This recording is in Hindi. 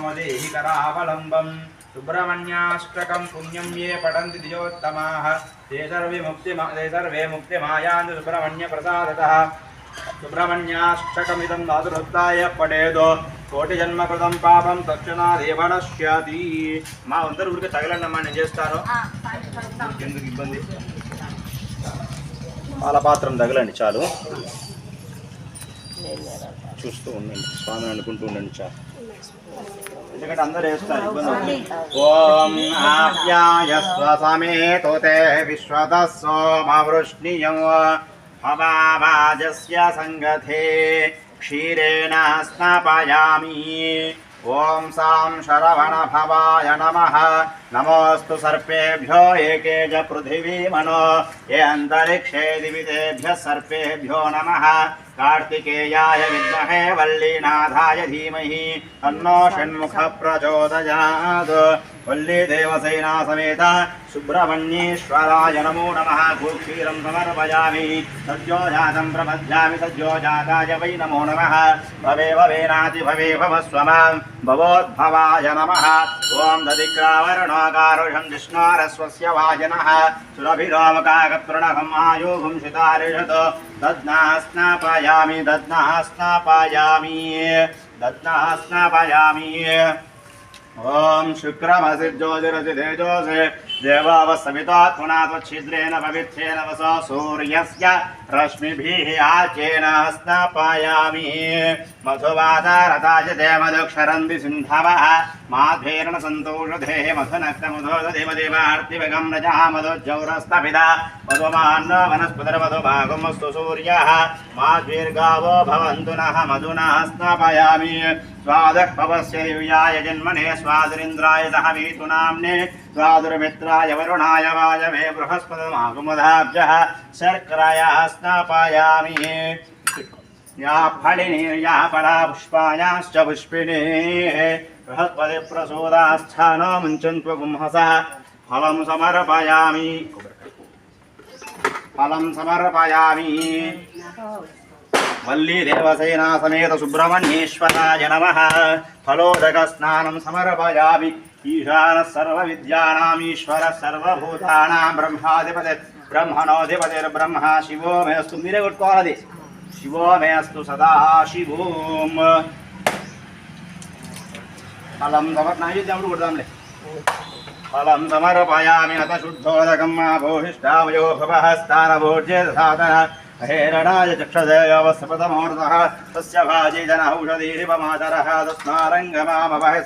మదేహి కరావలంబం సుబ్రహ్మణ్యాష్టకం పుణ్యం ఏ పఠంతి ద్విజోత్తమాః ते सर्वे मुक्ति ते सर्वे मुक्तिमायान्ति सुब्रह्मण्यप्रसादतः सुब्रह्मण्याष्टकमिदं धातुरुत्थाय पठेदो కోటిజన్మకృతం పాపం తక్షణాదేవ నశ్యతి మా అందరు ఊరికి తగలండి అమ్మా నేను చేస్తాను ఎందుకు ఇబ్బంది పాలపాత్రం తగలండి చాలు చూస్తూ ఉండండి స్వామి అనుకుంటూ ఉండండి చాలు ఎందుకంటే అందరూ వేస్తారు ఇబ్బంది అవుతుంది. ఓం ఆప్యాయస్వ సమేతుతే విశ్వత సోమవృష్ణియం హవావాజస్య సంగతే క్షీరేణ స్నాపయామి ఓం సాం శరవణ భవాయ నమ నమోస్తు సర్పేభ్యో ఏకే చ పృథివీమనో ఏ అంతరిక్షే దివితేభ్య సర్పేభ్యో నమ कार्तिकेयाय विद्महे वल्लीनाथाय धीमहि तन्नो षण्मुख प्रचोदयात् वल्लीदेवसेना समेत सुब्रह्मण्येश्वराय नमो नमः। भूक्षीरं समर्पयामि। सद्यो जातं प्रपद्यामि सद्यो जाताय वै नमो नमः। भवे भवेनाति भवे भव स्वमां। भवोद्भवाय नमः। ॐ दधिक्रावरुणाकारुषं विष्णोरस्वस्य वाजनः। सुरभिरामकाकतृणहम् आयोगं शितारिषत्। तज्ञास्नापाय स्नापयामि दद्नः स्नापयामि दद्नः स्नापयामि ओम शुक्रमसि ज्योतिरसि तेजोसे देवावसमितात्मनात्मच्छिद्रेण पवित्रेण वसा सूर्यस्य रश्मिभिः आचेन स्नापायामि। मधुवातारताज देवदक्षरन्ति सिन्धवः। माध्वेरण सन्तोषधेः मधुनक्तमधोदधिमदेवार्तिवगं रजामधुजौरस्तभिदा मधुमान्न वनस्पतिर्मधु भागमस्तु सूर्यः। माध्वीर्गावो भवन्तु नः मधुना स्नापयामि। स्वादः पवस्य दिव्याय जन्मने स्वादरिन्द्राय सह वीतुनाम्ने स्वादुरमित्राय वरुणाय वायवे बृहस्पतिमागुमधाब्जः शर्करायाः स्नापायामि। या फलिनी, या परा पुष्पायाश्च पुष्पिणीः बृहस्पतिप्रसूदास्थानो मुञ्चन्त्वगुंहसः फलं समर्पयामि। फलं समर्पयामि। वल्लीदेवसेना सुब्रह्मण्येश्वराय नमः। फलोदकस्नानं समर्पयामि। ईशानः सर्वविद्यानामीश्वरः सर्वभूतानां ब्रह्माधिपतिर् ब्रह्मणोऽधिपतिर्ब्रह्मा शिवो मे मीरे उट्कोलदि शिवो मे सदा शिवोम्। फलं समर्पणायुद्यं कुर्दांले फलं समर्पयामि नत शुद्धोदकं भवः हेरणाय तस्य तस्मारङ्गमामवः